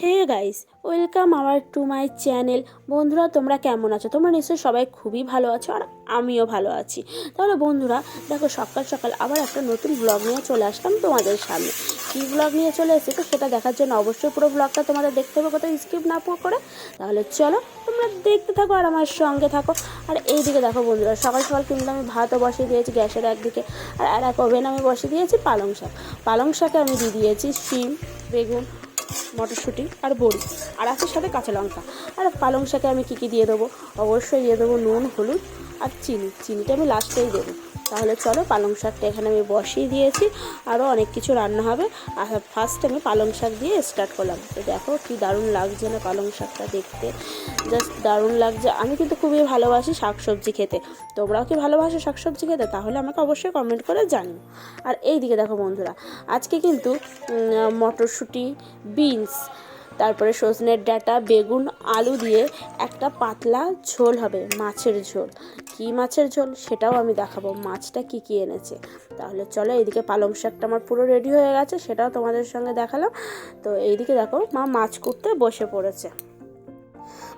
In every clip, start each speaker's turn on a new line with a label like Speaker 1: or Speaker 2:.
Speaker 1: Hey guys, welcome our to my channel. বন্ধুরা, তোমরা কেমন আছো? তোমরা নিশ্চয়ই সবাই খুবই ভালো আছো আর আমিও ভালো আছি। তাহলে বন্ধুরা, দেখো সকাল সকাল আবার একটা নতুন ব্লগ নিয়ে চলে আসলাম তোমাদের সামনে। কী ব্লগ নিয়ে চলে এসেছি তো সেটা দেখার জন্য অবশ্যই পুরো ব্লগটা তোমাদের দেখতে হবে, কোথাও স্কিপ না করে। তাহলে চলো, তোমরা দেখতে থাকো আর আমার সঙ্গে থাকো। আর এইদিকে দেখো বন্ধুরা, সকাল সকাল কিন্তু আমি ভাতও বসিয়ে দিয়েছি গ্যাসের একদিকে, আর আর এক ওভেন আমি বসিয়ে দিয়েছি পালং শাক। পালং শাকে আমি দিয়ে দিয়েছি শিম, বেগুন মটরশুঁটি আর বড়ি। আর আছে সাথে কাঁচা লঙ্কা। আর পালং শাকে আমি কী কী দিয়ে দেবো? অবশ্যই দিয়ে দেবো নুন, হলুদ আর চিনি। চিনিটা আমি লাস্টেই দেবো। তাহলে চলো পালং শাকটা এখানে আমি বসিয়ে দিয়েছি। আরও অনেক কিছু রান্না হবে। আর ফার্স্ট আমি পালং শাক দিয়ে স্টার্ট করলাম। তো দেখো কি দারুণ লাগছে না পালং শাকটা দেখতে। জাস্ট দারুণ লাগছে। আমি কিন্তু খুবই ভালোবাসি শাক সবজি খেতে। তোমরাও কি ভালোবাসো শাক সবজি খেতে? তাহলে আমাকে অবশ্যই কমেন্ট করে জানিও। আর এই দিকে দেখো বন্ধুরা, আজকে কিন্তু মটরশুঁটি, বিনস তারপরে সজনের ডাটা, বেগুন, আলু দিয়ে একটা পাতলা ঝোল হবে, মাছের ঝোল। কি মাছের ঝোল সেটাও আমি দেখাবো, মাছটা কি কি এনেছে। তাহলে চলো এইদিকে পালং শাকটা আমার পুরো রেডি হয়ে গেছে, সেটাও তোমাদের সঙ্গে দেখালাম। তো এইদিকে দেখো মা মাছ কুটতে বসে পড়েছে।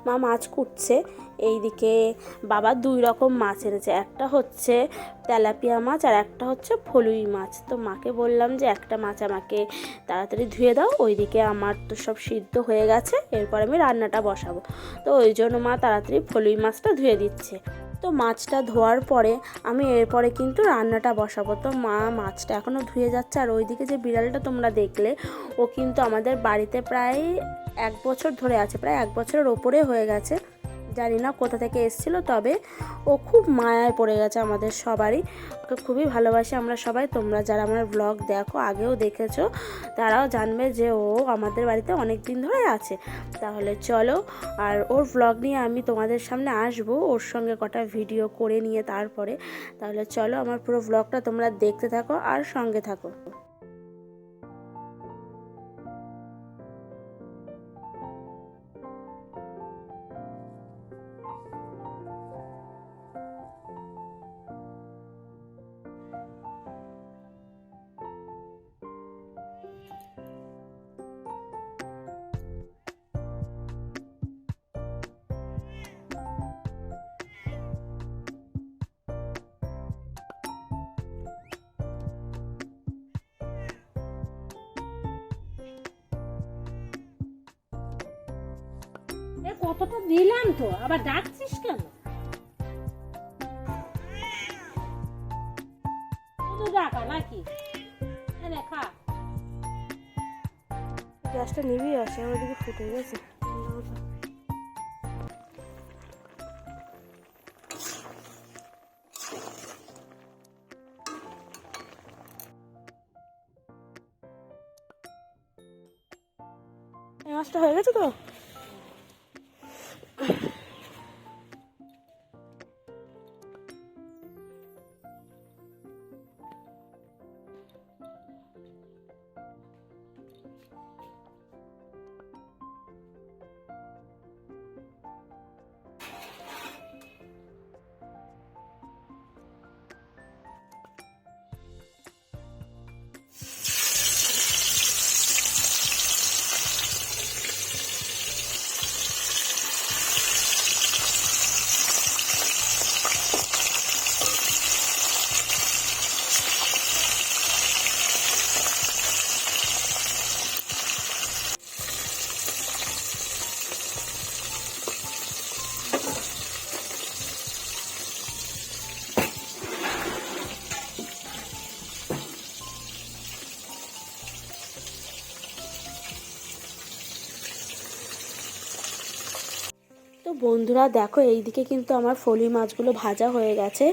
Speaker 1: মা মাছ কুটছে। এইদিকে বাবা দুই রকম মাছ এনেছে। একটা হচ্ছে তেলাপিয়া মাছ আর একটা হচ্ছে ফলুই মাছ। তো মাকে বললাম যে একটা মাছ আমাকে তাড়াতাড়ি ধুয়ে দাও, ওইদিকে আমার তো সব সিদ্ধ হয়ে গেছে, এরপর আমি রান্নাটা বসাবো। তো ওই জন্য মা তাড়াতাড়ি ফলুই মাছটা ধুয়ে দিচ্ছে। তো মাছটা ধোয়ার পরে আমি এরপরে কিন্তু রান্নাটা বসাবো। তো মা মাছটা এখনও ধুয়ে যাচ্ছে আর ওইদিকে যে বিড়ালটা তোমরা দেখলে, ও কিন্তু আমাদের বাড়িতে প্রায় এক বছর ধরে আছে, প্রায় এক বছরের ওপরে হয়ে গেছে। জানি না কোথা থেকে এসেছিল, তবে ও খুব মায়ায় পড়ে গেছে আমাদের সবারই। ওকে খুবই ভালোবাসি আমরা সবাই। তোমরা যারা আমার ব্লগ দেখো, আগেও দেখেছ, তারাও জানবে যে ও আমাদের বাড়িতে অনেক দিন ধরে আছে। তাহলে চলো, আর ওর ব্লগ নিয়ে আমি তোমাদের সামনে আসব, ওর সঙ্গে কটা ভিডিও করে নিয়ে তারপরে। তাহলে চলো আমার পুরো ব্লগটা তোমরা দেখতে থাকো আর সঙ্গে থাকো।
Speaker 2: কতটা দিলাম তো, আবার ডাকছিস কেন? ডাকা নাকি? খা
Speaker 1: গ্যাসটা নিবি আসে ওইদিকে ফুটে গেছে। মাছটা হয়ে গেছে তো? তো বন্ধুরা, দেখো এইদিকে কিন্তু আমার ফলি মাছগুলো ভাজা হয়ে গেছে।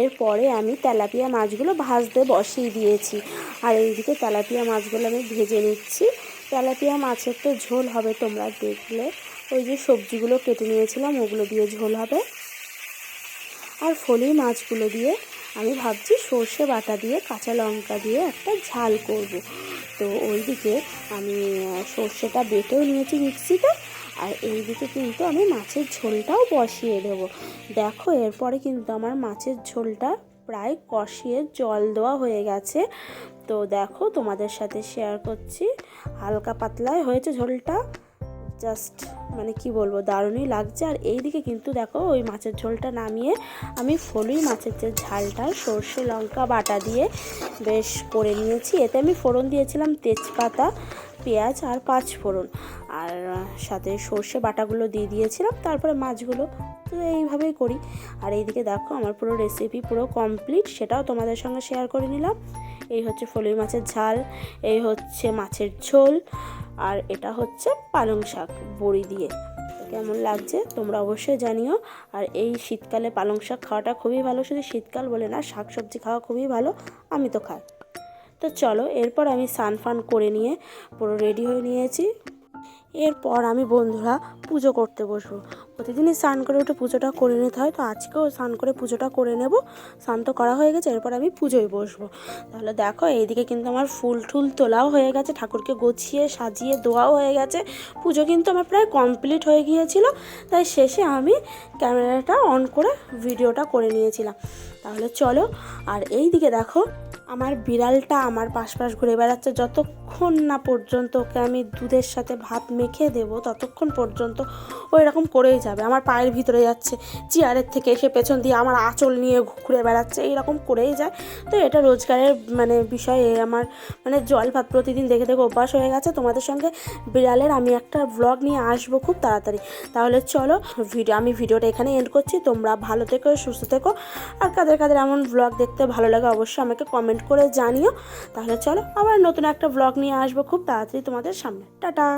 Speaker 1: এরপরে আমি তেলাপিয়া মাছগুলো ভাজতে বসিয়ে দিয়েছি। আর এইদিকে তেলাপিয়া মাছগুলো আমি ভেজে নিচ্ছি। তেলাপিয়া মাছের তো ঝোল হবে তোমরা দেখলে। ওই যে সবজিগুলো কেটে নিয়েছিলাম, ওগুলো দিয়ে ঝোল হবে। আর ফলি মাছগুলো দিয়ে আমি ভাবছি সর্ষে বাটা দিয়ে, কাঁচা লঙ্কা দিয়ে একটা ঝাল করব। তো ওইদিকে আমি সর্ষেটা বেটেও নিয়েছি মিক্সিতে আর এইদিকে কিন্তু আমি মাছের ঝোলটাও বসিয়ে দেবো। দেখো, এরপরে কিন্তু আমার মাছের ঝোলটা প্রায় কষিয়ে জল দেওয়া হয়ে গেছে। তো দেখো, তোমাদের সাথে শেয়ার করছি। হালকা পাতলায় হয়েছে ঝোলটা। জাস্ট মানে কি বলব, দারুণই লাগছে। আর এইদিকে কিন্তু দেখো, ওই মাছের ঝোলটা নামিয়ে আমি ফলুই মাছের যে ঝালটা, সর্ষে লঙ্কা বাটা দিয়ে বেশ করে নিয়েছি। এতে আমি ফোড়ন দিয়েছিলাম তেজপাতা। পেঁয়াজ আর পাঁচ ফোড়ন। আর সাথে সর্ষে বাটাগুলো দিয়ে দিয়েছিলাম, তারপরে মাছগুলো তো এইভাবেই করি। আর এইদিকে দেখো, আমার পুরো রেসিপি পুরো কমপ্লিট সেটাও তোমাদের সঙ্গে শেয়ার করে নিলাম। এই হচ্ছে ফলুই মাছের ঝাল, এই হচ্ছে মাছের ঝোল, আর এটা হচ্ছে পালং শাক, বড়ি দিয়ে। কেমন লাগছে তোমরা অবশ্যই জানিও। আর এই শীতকালে পালং শাক খাওয়াটা খুবই ভালো, শুধু শীতকাল বলে না শাক সবজি খাওয়া খুবই ভালো, আমি তো খাই। তো চলো, এরপর আমি স্নান ফান করে নিয়ে পুরো রেডি হয়ে নিয়েছি। এরপর আমি বন্ধুরা পুজো করতে বসবো। প্রতিদিনই স্নান করে উঠে পুজোটা করে নিতে হয়, তো আজকেও স্নান করে পুজোটা করে নেব। স্নান তো করা হয়ে গেছে, এরপর আমি পুজোয় বসবো। তাহলে দেখো, এইদিকে কিন্তু আমার ফুল টুল তোলাও হয়ে গেছে, ঠাকুরকে গুছিয়ে সাজিয়ে দোয়াও হয়ে গেছে। পুজো কিন্তু আমার প্রায় কমপ্লিট হয়ে গিয়েছিল, তাই শেষে আমি ক্যামেরাটা অন করে ভিডিওটা করে নিয়েছিলাম। তাহলে চলো, আর এই দিকে দেখো আমার বিড়ালটা আমার পাশ পাশ ঘুরে বেড়াচ্ছে। যতক্ষণ না পর্যন্ত ওকে আমি দুধের সাথে ভাত মেখে দেব, ততক্ষণ পর্যন্ত ও এরকম করেই যাবে। আমার পায়ের ভিতরে যাচ্ছে, চেয়ারের থেকে এসে পেছন দিয়ে আমার আঁচল নিয়ে ঘুরে বেড়াচ্ছে, এইরকম করেই যায়। তো এটা রোজগারের মানে বিষয়ে আমার মানে জল ভাত প্রতিদিন দেখে দেখে অভ্যাস হয়ে গেছে। তোমাদের সঙ্গে বিড়ালের আমি একটা ব্লগ নিয়ে আসব খুব তাড়াতাড়ি। তাহলে চলো, ভিডিও, আমি ভিডিওটা এখানে এন্ড করছি। তোমরা ভালো থেকো, সুস্থ থেকো। আর কাদের কাদের এমন ব্লগ দেখতে ভালো লাগে অবশ্যই আমাকে কমেন্ট করে জানিও। তাহলে চলো আবার নতুন একটা ব্লগ নিয়ে আসব খুব তাড়াতাড়ি তোমাদের সামনে। টাটা!